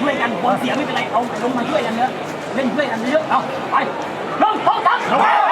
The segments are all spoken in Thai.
ช่วยกันบนเสียไม่เป็นไรเอาลงมาช่วยกันเนอะเล่นช่วยกันเยอะเอาไปหนึ่งสองสาม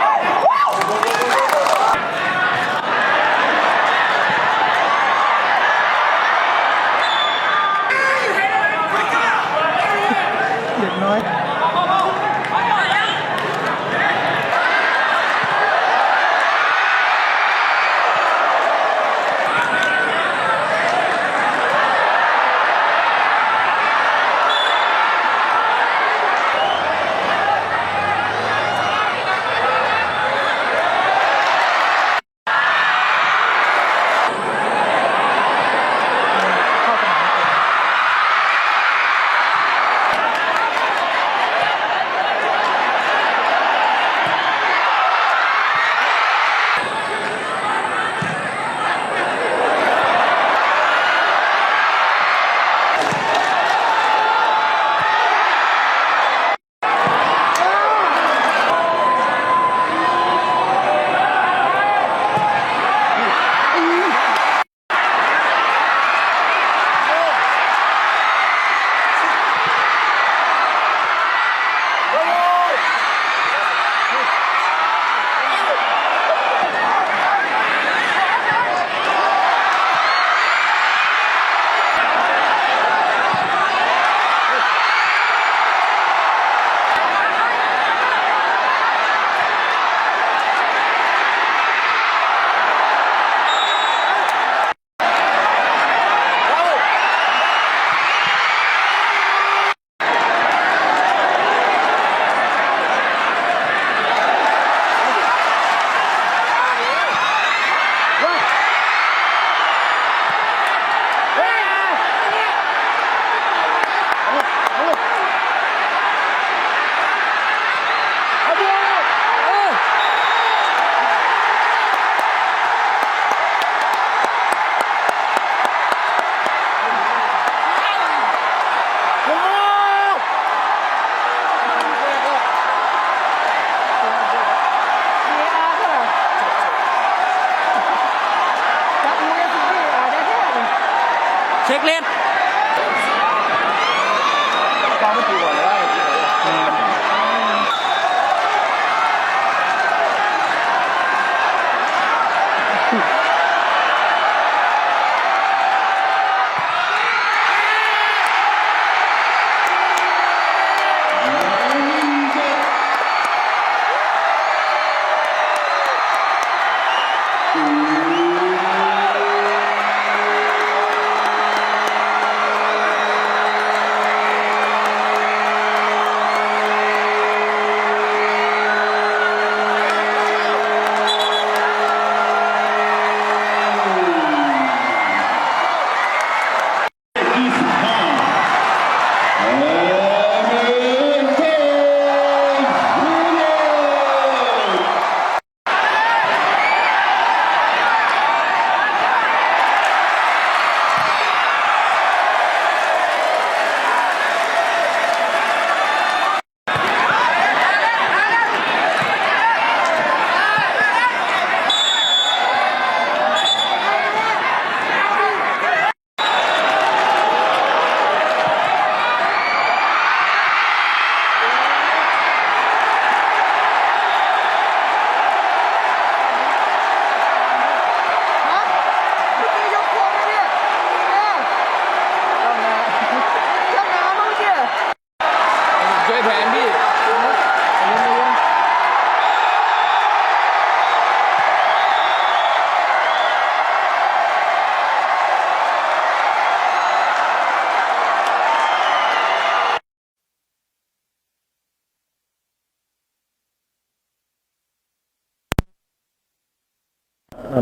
เช็คเลน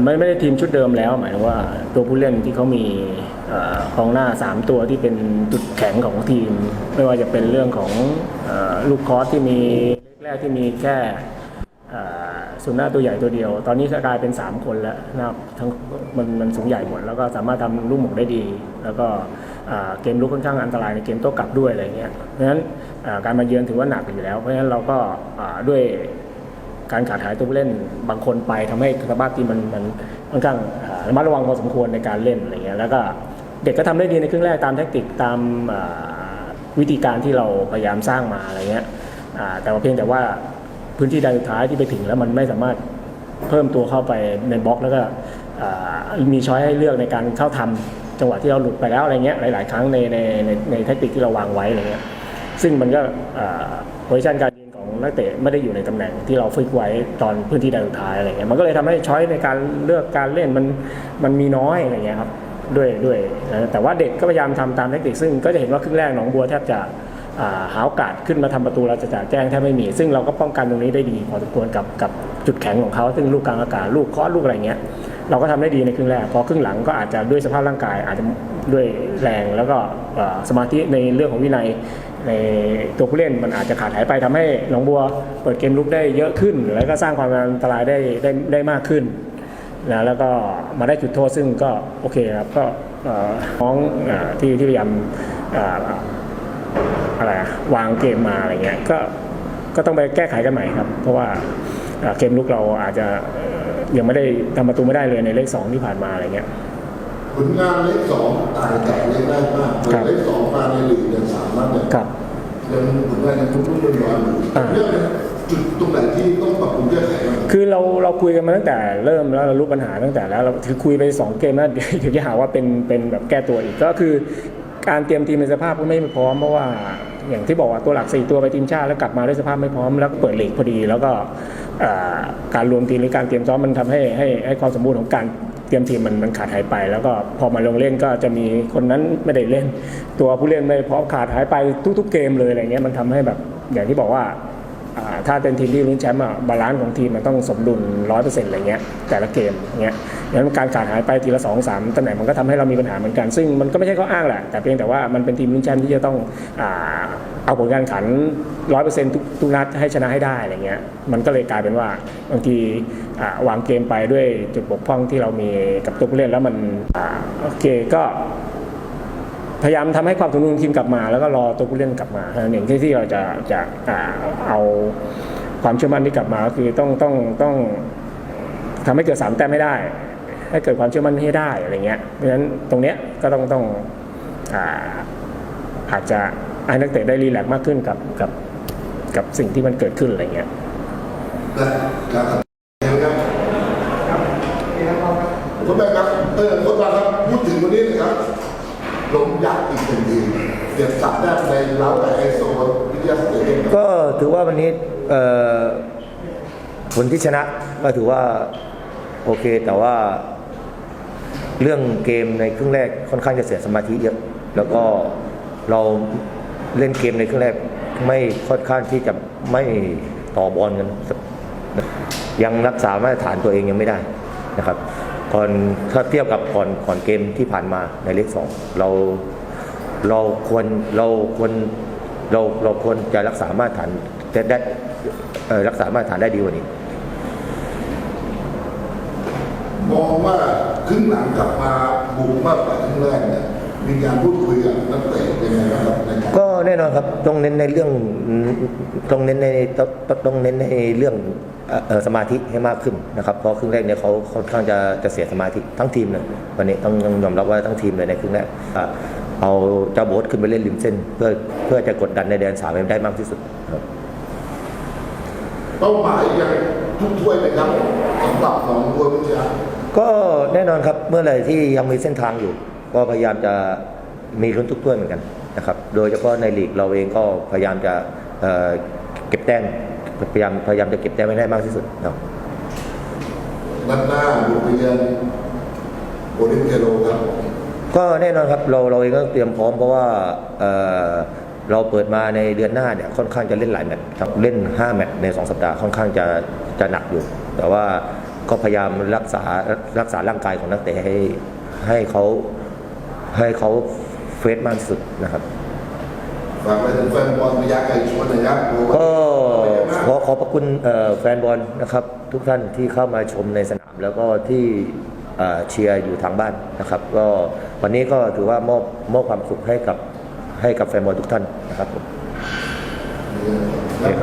ไม่ไม่ได้ทีมชุดเดิมแล้ว หมายถึงว่าตัวผู้เล่นที่เขามีกองหน้า 3 ตัวที่เป็นจุดแข็งของทีม ไม่ว่าจะเป็นเรื่องของลูกคอสที่มีแรกที่มีแค่สุนหน้าตัวใหญ่ตัวเดียว ตอนนี้กลายเป็น 3 คนแล้วนะครับทั้งมันมันสูงใหญ่หมด แล้วก็สามารถทำลูกหมกได้ดี แล้วก็เกมลุกค่อนข้างอันตรายในเกมโต้กลับด้วยอะไรเงี้ยเพราะฉะนั้นการมาเยือนถือว่าหนักอยู่แล้ว เพราะฉะนั้นเราก็ด้วย การขาดหายตัวผู้เล่นบางคนไปทำให้สภาพทีมมันมันค่อนข้างระมัดระวังพอสมควรในการเล่นอะไรเงี้ยแล้วก็เด็กก็ทำได้ดีในครึ่งแรกตามแทคติกตามวิธีการที่เราพยายามสร้างมาอะไรเงี้ยแต่ว่าเพียงแต่ว่าพื้นที่ใดสุดท้ายที่ไปถึงแล้วมันไม่สามารถเพิ่มตัวเข้าไปในบล็อกแล้วก็มีช้อยให้เลือกในการเข้าทำจังหวะที่เราหลุดไปแล้วอะไรเงี้ยหลาย ๆ ครั้งในในในในแทคติกที่เราวางไว้อะไรเงี้ยซึ่งมันก็โพซิชันการ นักเตะไม่ได้อยู่ในตำแหน่งที่เราฝึกไว้ตอนพื้นที่ใดสุดท้ายอะไรเงี้ยมันก็เลยทำให้ช้อยในการเลือกการเล่นมันมันมีน้อยอะไรเงี้ยครับด้วยด้วยแต่ว่าเด็กก็พยายามทำตามเทคนิคซึ่งก็จะเห็นว่าครึ่งแรกหนองบัวแทบจะหาโอกาสขึ้นมาทำประตูเราจะจ่าแจ้งแทบไม่มี ซึ่งเราก็ป้องกันตรงนี้ได้ดีพอสมควรกับกับจุดแข็งของเขา ซึ่งลูกกลางอากาศลูกเคาะลูกอะไรเงี้ยเราก็ทำได้ดีในครึ่งแรกพอครึ่งหลังก็อาจจะด้วยสภาพร่างกายอาจจะด้วยแรงแล้วก็สมาธิในเรื่องของวินัย ในตัวผู้เล่นมันอาจจะขาดหายไปทำให้หนองบัวเปิดเกมลุกได้เยอะขึ้น แล้วก็สร้างความอันตรายได้ได้ได้มากขึ้นนะแล้วก็มาได้จุดโทษซึ่งก็โอเคครับก็น้องอที่ที่พยายามอะไรอะวางเกมมาอะไรเงี้ยก็ก็ต้องไปแก้ไขกันใหม่ครับ เพราะว่าเกมลุกเราอาจจะยังไม่ได้ทำประตูไม่ได้เลยในเลขสองที่ผ่านมาอะไรเงี้ย ผลงานเลขสองต่างจากเลขแรกมากครับเลขสองมาในลีกเนี่ยสามนัดเนี่ยครับยังผลงานยังทุกรุ่นร้อนอยู่อ่าเรื่องจุดตรงไหนที่ต้องปรับปรุงแก้ไขบ้างคือเราเราคุยกันมาตั้งแต่เริ่มแล้วเรารู้ปัญหาตั้งแต่แล้วเราคือคุยไปสองเกมแล้วเดี๋ยวถึงจะหาว่าเป็นเป็นแบบแก้ตัวอีกก็คือ การเตรียมทีมในสภาพก็ไม่พร้อมเพราะว่าอย่างที่บอกว่าตัวหลักสี่ตัวไปทีมชาติแล้วกลับมาด้วยสภาพไม่พร้อมแล้วก็เปิดลีกพอดี แล้วก็เอ่อการรวมทีมหรือการเตรียมซ้อมมันทำให้ให้ให้ความสมบูรณ์ของการ เตรียมทีมมันมันขาดหายไป แล้วก็พอมาลงเล่นก็จะมีคนนั้นไม่ได้เล่น ตัวผู้เล่นไม่พร้อมขาดหายไปทุกๆเกมเลยอะไรเงี้ยมันทำให้แบบอย่างที่บอกว่า ถ้าเป็นทีมที่ลุ้นแชมป์บาลานซ์ของทีมมันต้องสมดุลร้อยเปอร์เซ็นต์อะไรเงี้ยแต่ละเกมเงี้ยดังนั้นการขาดหายไปทีละสองสามตำแหน่งมันก็ทำให้เรามีปัญหาเหมือนกัน ซึ่งมันก็ไม่ใช่ข้ออ้างแหละแต่เพียงแต่ว่ามันเป็นทีมลุ้นแชมป์ที่จะต้องอเอาผลการขันร้อยเปอร์เซ็นต์ทุกนัดให้ชนะให้ได้อะไรเงี้ยมันก็เลยกลายเป็นว่าบางทีวางเกมไปด้วยจุดบกพร่องที่เรามีกับตัวผู้เล่นแล้วมันอโอเคก็ พยายามทำให้ความสมดุลทีมกลับมา แล้วก็รอตัวผู้เล่นกลับมาเท่านั้นเองที่ที่เราจะจะเอาความเชื่อมั่นที่กลับมาคือต้องต้องต้องทำให้เกิดสามแต้มให้ได้ ให้เกิดความเชื่อมั่นให้ได้อะไรเงี้ยเพราะฉะนั้นตรงเนี้ยก็ต้องต้องอาอาจจะให้นักเตะได้รีแลกซ์มากขึ้นกับกับกับสิ่งที่มันเกิดขึ้นอะไรเงี้ยและการตัดสินใจครับคุณแม่ครับเออคุณบาครับพูดถึงวันนี้นะครับ ลมยักษ์อีกหนึ่งทีเก็บสับได้ในเล้าแต่ไอโซวิทยาสเตเดียมก็ถือว่าวันนี้เอ่อผลที่ชนะก็ถือว่าโอเคแต่ว่าเรื่องเกมในครึ่งแรกค่อนข้างจะเสียสมาธิเยอะแล้วก็เราเล่นเกมในครึ่งแรกไม่ค่อนข้างที่จะไม่ต่อบอลกันยังรักษามาตรฐานตัวเองยังไม่ได้นะครับ ก่อนถ้าเทียบกับก่อนก่อนเกมที่ผ่านมาในเลขสองเราเราควรเราควรเราเราควรจะรักษามาตรฐานแด้ได้รักษามาตรฐานได้ดีกว่านี้มองว่าครึ่งหลังกลับมาบุกมากกว่าครึ่งแรกเนี่ย มีการพูดคุยกับนักเตะยังไงบ้างครับในการก็แน่นอนครับต้องเน้นในเรื่องต้องเน้นในต้องต้องเน้นในเรื่องเอ่อเอ่อสมาธิให้มากขึ้นนะครับเพราะครึ่งแรกเนี่ยเขาค่อนข้างจะจะเสียสมาธิทั้งทีมเลยวันนี้ต้องต้องยอมรับว่าทั้งทีมเลยในครึ่งแรกอะเอาเจ้าโบ๊ทขึ้นไปเล่นริมเส้น เพื่อเพื่อจะกดดันในแดนสามให้ได้มากที่สุดครับ เป้าหมายยังทุกถ้วยไหมครับสำหรับหนองบัววิทยา ก็แน่นอนครับเมื่อไหร่ที่ยังมีเส้นทางอยู่ ก็พยายามจะมีลุ้นทุกถ้วยเหมือนกันนะครับโดยเฉพาะในลีกเราเองก็พยายามจะเอ่อเก็บแต้มพยายามพยายามจะเก็บแต้มให้ได้มากที่สุดครับนัดหน้าบุกไปเยือนโอลิมเทโรครับก็แน่นอนครับเราเราเองก็เตรียมพร้อมเพราะว่าเอ่อเราเปิดมาในเดือนหน้าเนี่ยค่อนข้างจะเล่นหลายแมตช์ครับเล่น 5 แมตช์ใน 2 สัปดาห์ค่อนข้างจะจะหนักอยู่ แต่ว่าก็พยายามรักษารักษาร่างกายของนักเตะให้ให้เขา ให้เขาเฟสมากที่สุดนะครับ ฝากไปถึงแฟนบอลพยาไก่ชวนหนะครับก็ขอขออบคุณเอ่อแฟนบอลนะครับ ทุกท่านที่เข้ามาชมในสนามแล้วก็ที่เอ่อเชียร์อยู่ทางบ้านนะครับ ก็วันนี้ก็ถือว่ามอบมอบความสุขให้กับให้กับแฟนบอลทุกท่านนะครับผมแล้ว